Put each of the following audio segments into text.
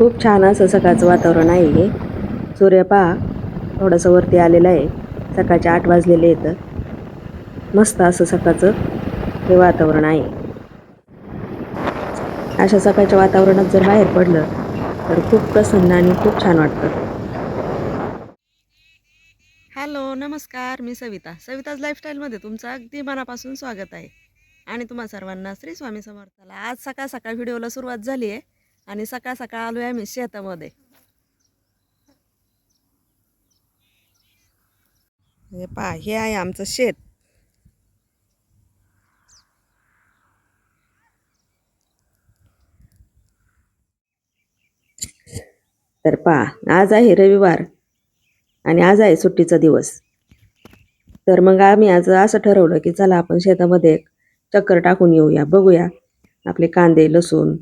खूप छान असं सकाळचं वातावरण आहे हे. सूर्य पहा थोडंसं वरती आलेलं आहे. सकाळचे आठ वाजलेले आहेत. मस्त असं सकाळचं हे वातावरण आहे. अशा सकाळच्या वातावरणात जर बाहेर पडलं तर खूप प्रसन्न आणि खूप छान वाटतं. हॅलो नमस्कार मी सविता. सविताज लाईफस्टाईलमध्ये तुमचं अगदी मनापासून स्वागत आहे. आणि तुम्हा सर्वांना श्री स्वामी समर्थाला आज सकाळ सकाळ व्हिडिओला सुरुवात झाली आहे. आणि सकाळ सकाळ आलो आहे आम्ही शेतामध्ये. हे पहा हे आहे आमचं शेत. तर पहा आज आहे रविवार आणि आज आहे सुट्टीचा दिवस. तर मग आम्ही आज असं ठरवलं की चला आपण शेतामध्ये एक चक्कर टाकून येऊया बघूया. आपले कांदे लसूण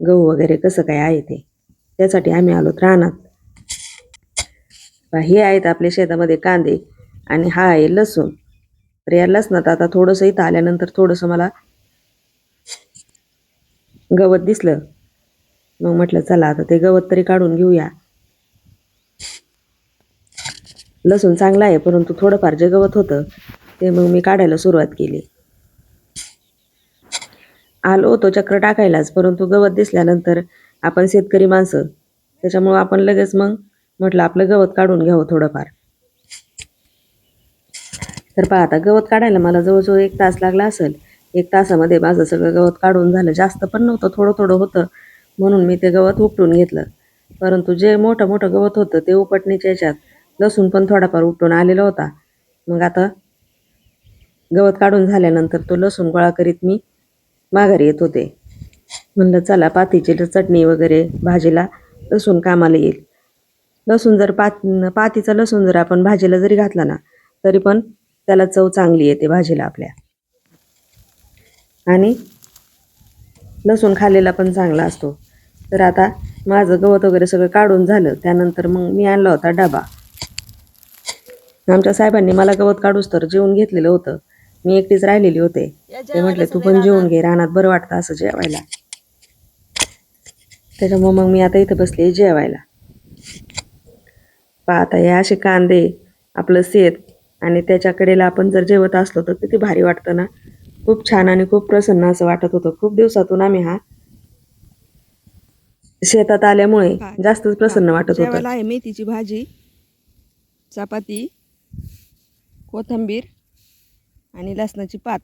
गहू वगैरे कसं काय आहे ते? त्यासाठी आम्ही आलो रानात हे आहेत आपल्या शेतामध्ये कांदे आणि हा आहे लसूण. तर या लसणात आता थोडंसं इथं आल्यानंतर थोडंसं मला गवत दिसलं. मग म्हटलं चला आता ते गवत तरी काढून घेऊया. लसूण चांगला आहे परंतु थोडंफार जे गवत होतं ते मग मी काढायला सुरुवात केली. आलो होतो चक्र टाकायलाच परंतु गवत दिसल्यानंतर आपण शेतकरी माणसं त्याच्यामुळं आपण लगेच मग म्हटलं आपलं गवत काढून घ्यावं थोडंफार. तर पहा आता गवत काढायला मला जवळजवळ एक तास लागला असेल. एक तासामध्ये माझं सगळं गवत काढून झालं. जास्त पण नव्हतं थोडं थोडं होतं म्हणून मी ते गवत उपटून घेतलं. परंतु जे मोठं मोठं गवत होतं ते उपटण्याच्या याच्यात लसूण पण थोडाफार उपटून आलेला होता. मग आता गवत काढून झाल्यानंतर तो लसूण गोळा करीत मी माघारी येत होते. म्हणलं चला पातीची चटणी वगैरे भाजीला लसूण कामाला येईल. लसूण जर पात पातीचा लसूण जर आपण भाजीला जरी घातला ना तरी पण त्याला चव चांगली येते भाजीला आपल्या. आणि लसूण खाल्लेला पण चांगला असतो. तर आता माझं गवत वगैरे सगळं काढून झालं. त्यानंतर मग मी आणला होता डबा. आमच्या साहेबांनी मला गवत काढूस तर जेवून घेतलेलं होतं. मी एकटीच राहिलेली होते. ते म्हटले तू पण जेवून घे रानात बरं वाटतं असं जेवायला. त्याच्यामुळे मग मी आता इथं बसले जेवायला. पाहता हे असे कांदे आपलं शेत आणि त्याच्याकडेला आपण जर जेवत असलो तर किती भारी वाटतं ना? खूप छान आणि खूप प्रसन्न असं वाटत होतं. खूप दिवसातून आम्ही हा शेतात आल्यामुळे जास्तच प्रसन्न वाटत होतं. मेथीची भाजी चपाती कोथिंबीर आणि लसणाची पात.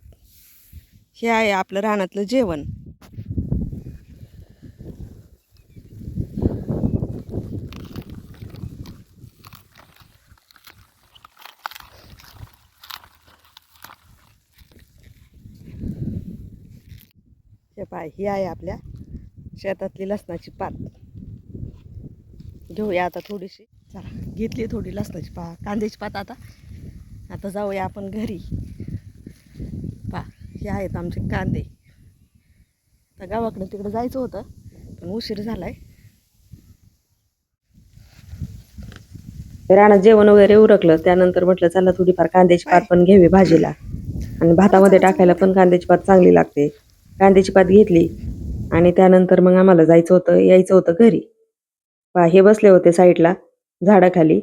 हे आहे आपलं रानातलं जेवण. हे पाय ही आहे आपल्या शेतातली लसणाची पात. घेऊया आता थोडीशी. चला घेतली थोडी लसणाची पा कांद्याची पात आता. आता जाऊया आपण घरी. हे आहेत आमचे कांदे. आता गावाकडं तिकडं जायचं होतं पण उशीर झालाय. रानात जेवण वगैरे उरकलं त्यानंतर म्हटलं चला थोडीफार कांद्याची पात पण घ्यावी भाजीला. आणि भातामध्ये टाकायला पण कांद्याची पात चांगली लागते. कांद्याची पात घेतली आणि त्यानंतर मग आम्हाला जायचं होतं यायचं होतं घरी. पहा हे बसले होते साईडला झाडाखाली.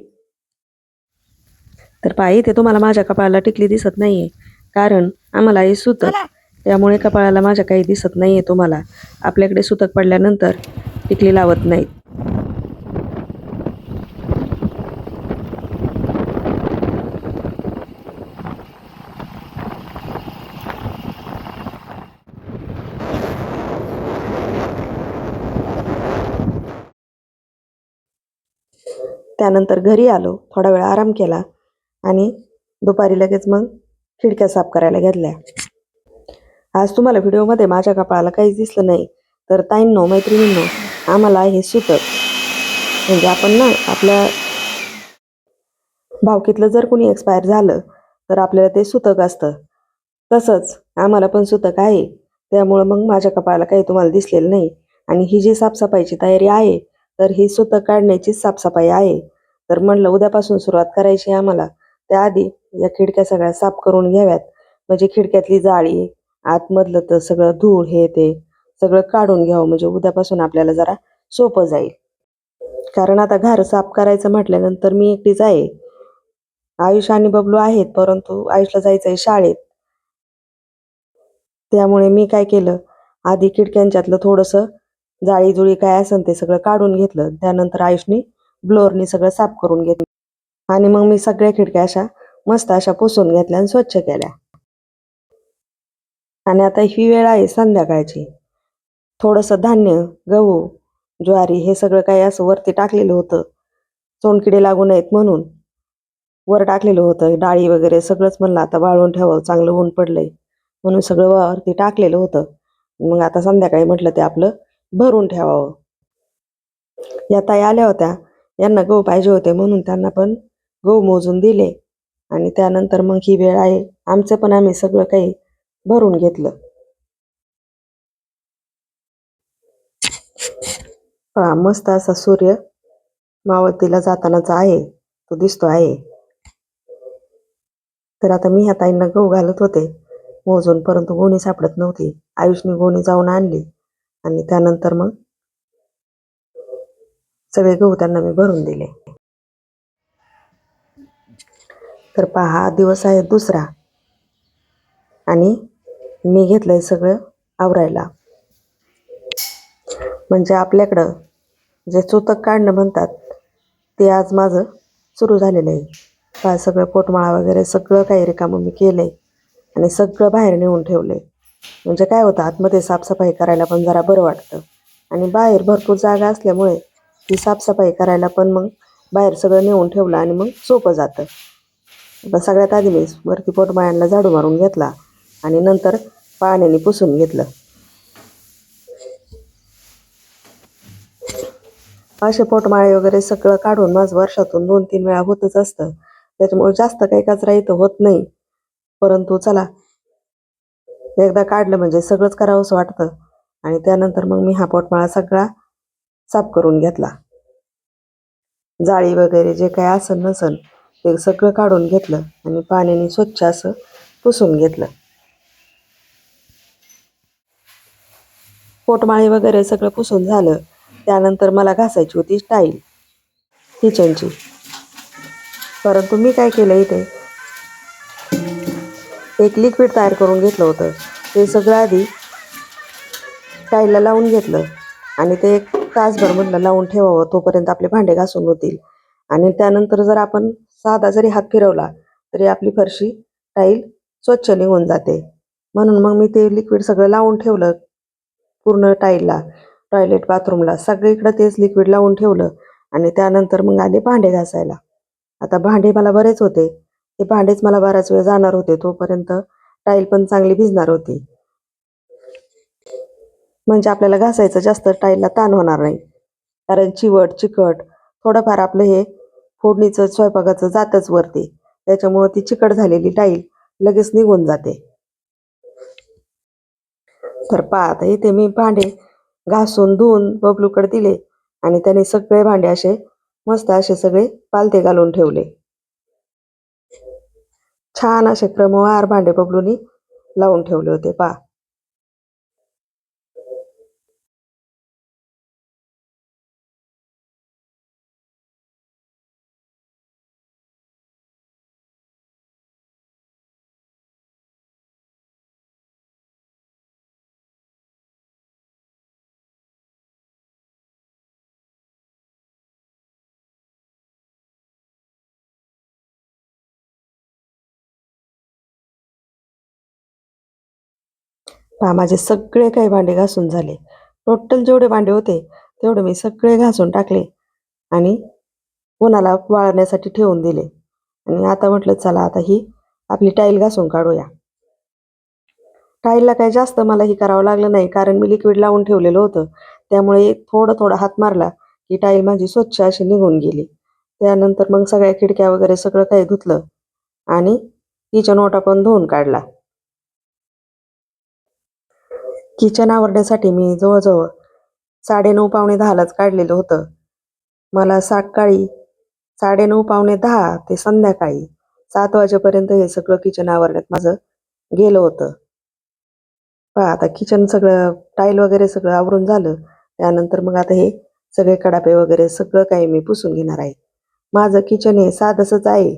तर पहा इथे तुम्हाला माझ्या कपाळाला टिकली दिसत नाहीये. कारण आम्हाला हे सुतक त्यामुळे कपाळाला माझ्या काही दिसत नाहीये तुम्हाला. आपल्याकडे सुतक पडल्यानंतर टिकली लावत नाहीत. त्यानंतर घरी आलो थोडा वेळ आराम केला आणि दुपारी लगेच मग खिडक्या साफ करायला घेतल्या. आज तुम्हाला व्हिडिओमध्ये माझ्या कपाळाला काहीच दिसलं नाही. तर ताईंनो मैत्रिणींनो आम्हाला हे सुतक म्हणजे आपण ना आपल्या भावकीतलं जर कोणी एक्सपायर झालं तर आपल्याला ते सुतक असतं. तसंच आम्हाला पण सुतक आहे. त्यामुळं मग माझ्या कपाळाला काही तुम्हाला दिसलेलं नाही. आणि ही जी साफसफाईची तयारी आहे तर ही सुतक काढण्याची साफसफाई आहे. तर म्हणलं उद्यापासून सुरुवात करायची आम्हाला. त्याआधी या खिडक्या सगळ्या साफ करून घ्याव्यात. म्हणजे खिडक्यातली जाळी आतमधलं तर सगळं धूळ हे ते सगळं काढून घ्यावं. म्हणजे उद्यापासून आपल्याला जरा सोपं जाईल. कारण आता घर साफ करायचं म्हटल्यानंतर मी एकटीच आहे. आयुष आणि बबलू आहेत परंतु आयुषला जायचं आहे शाळेत. त्यामुळे मी काय केलं? आधी खिडक्यांच्यातलं थोडंसं जाळी जुळी काय असेल ते सगळं काढून घेतलं. त्यानंतर आयुषनी ब्लोअरनी सगळं साफ करून घेतलं. आणि मग मी सगळ्या खिडक्या अशा मस्त अशा पुसून घेतल्या आणि स्वच्छ केल्या. आणि आता ही वेळ आहे संध्याकाळची. थोडंसं धान्य गहू ज्वारी हे सगळं काही असं वरती टाकलेलं होतं. सोनकिडे लागू नयेत म्हणून वर टाकलेलं होतं. डाळी वगैरे सगळंच म्हणलं आता वाळवून ठेवावं चांगलं ऊन पडलंय म्हणून सगळं वरती टाकलेलं होतं. मग आता संध्याकाळी म्हटलं ते आपलं भरून ठेवावं. या ताई आल्या होत्या. यांना गहू पाहिजे होते म्हणून त्यांना पण गहू मोजून दिले. आणि त्यानंतर मग ही वेळ आहे. आमचं पण आम्ही सगळं काही भरून घेतलं. पहा मस्त असा सूर्य मावळतीला जातानाचा आहे. तो दिसतो आहे. तर आता मी ह्या ताईंना गहू घालत होते. मोजून परंतु गोणी सापडत नव्हती. आयुषने गोणी जाऊन आणली आणि त्यानंतर मग सगळे गहू त्यांना मी भरून दिले. तर पहा दिवस आहे दुसरा. आणि मी घेतलं आहे सगळं आवरायला. म्हणजे आपल्याकडं जे चुतक काढणं म्हणतात ते आज माझं सुरू झालेलं आहे. पहा सगळं पोटमाळा वगैरे सगळं काही रिकामं मी केलं आहे आणि सगळं बाहेर नेऊन ठेवलं आहे म्हणजे काय होतं आतमध्ये साफसफाई करायला पण जरा बरं वाटतं. आणि बाहेर भरपूर जागा असल्यामुळे ती साफसफाई करायला पण मग बाहेर सगळं नेऊन ठेवलं आणि मग सोपं जातं. आता सगळ्यात आधी मी वरती पोटमाळ्यांना झाडू मारून घेतला आणि नंतर पाण्याने पुसून घेतलं. असे पोटमाळे वगैरे सगळं काढून माझं वर्षातून दोन तीन वेळा होतच असतं. त्याच्यामुळे जास्त काही कचरा इथं होत नाही. परंतु चला एकदा काढलं म्हणजे सगळंच करावंसं वाटतं. आणि त्यानंतर मग मी हा पोटमाळा सगळा साफ करून घेतला. जाळी वगैरे जे काही असन नसन ते सगळं काढून घेतलं आणि पाण्याने स्वच्छ असं पुसून घेतलं. पोटमाळी वगैरे सगळं पुसून झालं. त्यानंतर मला घासायची होती टाईल किचनची परंतु मी काय केलं इथे? एक लिक्विड तयार करून घेतलं होतं. ते सगळं आधी टाईलला लावून घेतलं. आणि ते एक तासभर म्हटलं लावून ठेवावं तोपर्यंत आपले भांडे घासून होतील. आणि त्यानंतर जर आपण साधा जरी हात फिरवला तरी आपली फरशी टाईल स्वच्छ निघून जाते. म्हणून मग मी ते लिक्विड सगळं लावून ठेवलं. पूर्ण टाईलला टॉयलेट बाथरूमला सगळीकडं तेच लिक्विड लावून ठेवलं आणि त्यानंतर मग आले भांडे घासायला. आता भांडे मला बरेच होते. ते भांडेच मला बराच वेळ जाणार होते. तोपर्यंत टाईल पण चांगली भिजणार होती. म्हणजे आपल्याला घासायचं जास्त टाईलला ताण होणार नाही. कारण चिवट चिकट थोडंफार आपलं हे फोडणीचं स्वयंपाकाचं जातच वरती. त्याच्यामुळं ती चिकट झालेली टाईल लगेच निघून जाते. तर पहा आता इथे मी भांडे घासून धुवून बबलूकडे दिले आणि त्याने सगळे भांडे असे मस्त असे सगळे पालथे घालून ठेवले. छान असे क्रमवार भांडे बबलूनी लावून ठेवले होते पा पहा माझे सगळे काही भांडे घासून झाले. टोटल जेवढे भांडे होते तेवढे मी सगळे घासून टाकले आणि उन्हाला वाळण्यासाठी ठेवून दिले. आणि आता म्हटलं चला आता ही आपली टाईल घासून काढूया. टाईलला काही जास्त मला ही करावं लागलं नाही कारण मी लिक्विड लावून ठेवलेलं होतं. त्यामुळे थोडं थोडं हात मारला की टाईल माझी स्वच्छ अशी निघून गेली. त्यानंतर मग सगळ्या खिडक्या वगैरे सगळं काही धुतलं आणि किचन ओटा पण धुवून काढला. किचन आवरण्यासाठी मी जवळजवळ साडेनऊ पावणे दहालाच काढलेलं होतं. मला सकाळी साडेनऊ पावणे दहा ते संध्याकाळी सात वाजेपर्यंत हे सगळं किचन आवरण्यात माझं गेलं होतं. पहा आता किचन सगळं टाईल वगैरे सगळं आवरून झालं. त्यानंतर मग आता हे सगळे कडापे वगैरे सगळं काही मी पुसून घेणार आहे. माझं किचन हे साधंसंच आहे.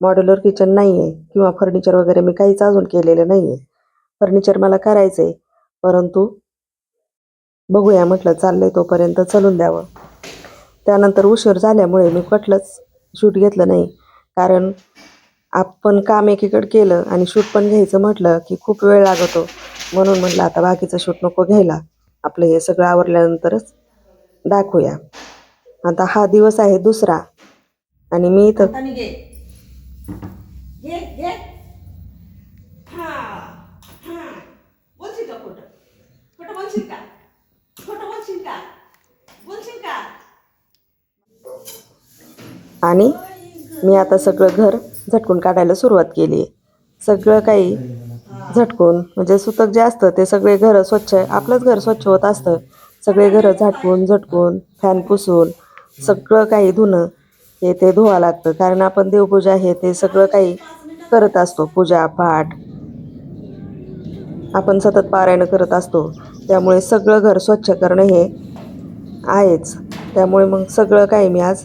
मॉड्युलर किचन नाही आहे किंवा फर्निचर वगैरे मी काहीच अजून केलेलं नाही आहे फर्निचर मला करायचं आहे परंतु बघूया म्हटलं चाललंय तोपर्यंत चलून द्यावं. त्यानंतर उशीर झाल्यामुळे मी कुठलंच शूट घेतलं नाही. कारण आपण काम एकीकडे केलं आणि शूट पण घ्यायचं म्हटलं की खूप वेळ लागतो. म्हणून म्हटलं आता बाकीचं शूट नको घ्यायला. आपलं हे सगळं आवरल्यानंतरच दाखवूया. आता हा दिवस आहे दुसरा. आणि मी इथं हाताने घे घे घे हा हा बोलशील का खोटं खोटं बोलशील का खोटं बोलशील का बोलशील का आणि मी आता सगळं घर झटकून काढायला सुरुवात केली आहे सगळं काही झटकून म्हणजे सुतक जे असतं ते सगळे घरं स्वच्छ आपलंच घर स्वच्छ होत असतं. सगळे घरं झाटकून झटकून फॅन पुसून सगळं काही धुणं हे ते धुवा लागतं. कारण आपण देवपूजा हे ते सगळं काही करत असतो. पूजा पाठ. आपण सतत पारायण करत असतो. त्यामुळे सगळं घर स्वच्छ करणं हे आहेच. त्यामुळे मग सगळं काही मी आज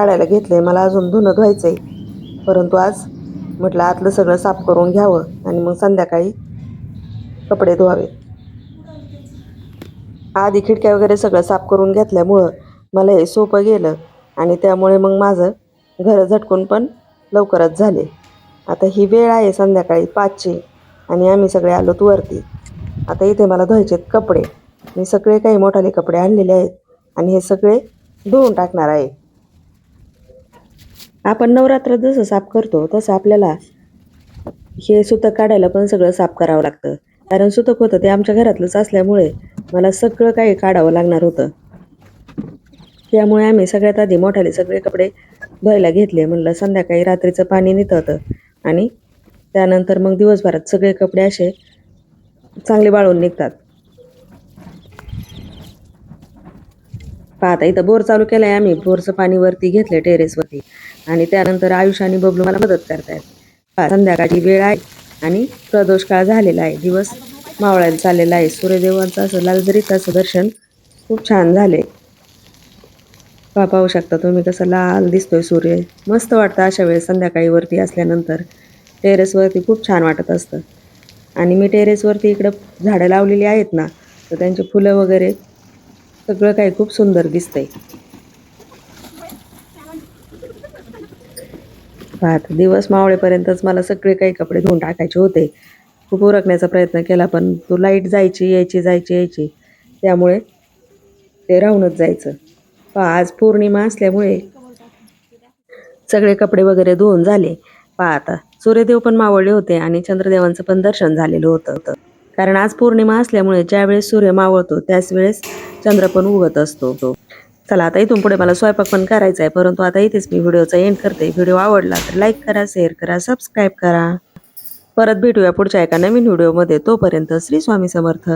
काढायला घेतलं आहे मला अजून धुणं धुवायचं आहे परंतु आज म्हटलं आतलं सगळं साफ करून घ्यावं आणि मग संध्याकाळी कपडे धुवावे. आधी खिडक्या वगैरे सगळं साफ करून घेतल्यामुळं मला हे सोपं गेलं आणि त्यामुळे मग माझं घरं झटकून पण लवकरच झाले. आता ही वेळ आहे संध्याकाळी पाचची आणि आम्ही सगळे आलोत वरती. आता इथे मला धुवायचे आहेत कपडे. मी सगळे काही मोठाले कपडे आणलेले आहेत आणि हे सगळे धुवून टाकणार आहे. आपण नवरात्र जसं साफ करतो तसं आपल्याला हे सुतक काढायला पण सगळं साफ करावं लागतं. कारण सुतक होतं ते आमच्या घरातलंच असल्यामुळे मला सगळं काही काढावं लागणार होतं. त्यामुळे आम्ही सगळ्यात आधी मोठाले सगळे कपडे धुवायला घेतले. म्हणलं संध्याकाळी रात्रीचं पाणी निथळतं आणि त्यानंतर मग दिवसभरात सगळे कपडे असे चांगले वाळून निघतात. पाहता इथं बोर चालू केला आहे आम्ही. बोरचं पाणी वरती घेतलं टेरेसवरती. आणि त्यानंतर आयुष आणि बबलू मला मदत करतायत. संध्याकाळची वेळ आहे आणि प्रदोष काळ झालेला आहे. दिवस मावळायला चाललेला आहे. सूर्यदेवांचं असं लालजरीत असं दर्शन खूप छान झाले पहा पाहू शकता तुम्ही कसं लाल दिसतोय सूर्य. मस्त वाटतं अशा वेळेस संध्याकाळी वरती असल्यानंतर. टेरेसवरती खूप छान वाटत असतं. आणि मी टेरेसवरती इकडं झाडं लावलेली आहेत ना तर त्यांची फुलं वगैरे सगळं काही खूप सुंदर दिसतंय. पाहत दिवस मावळेपर्यंतच मला सगळे काही कपडे धुवून टाकायचे होते. खूप उरकण्याचा प्रयत्न केला पण तो लाइट जायची यायची जायची यायची. त्यामुळे ते राहूनच जायचं. पहा आज पौर्णिमा असल्यामुळे सगळे कपडे वगैरे धुवून झाले. पहा आता सूर्यदेव पण मावळले होते आणि चंद्रदेवांचं पण दर्शन झालेलं होतं. कारण आज पौर्णिमा असल्यामुळे ज्यावेळेस सूर्य मावळतो त्याच वेळेस चंद्र पण उगत असतो. तो चला आता इथून पुढे मला स्वयंपाक पण करायचा आहे परंतु आता इथेच मी व्हिडिओचा एंड करते. व्हिडिओ आवडला तर लाईक करा शेअर करा सबस्क्राईब करा. परत भेटूया पुढच्या एका नवीन व्हिडिओमध्ये. तोपर्यंत श्री स्वामी समर्थ.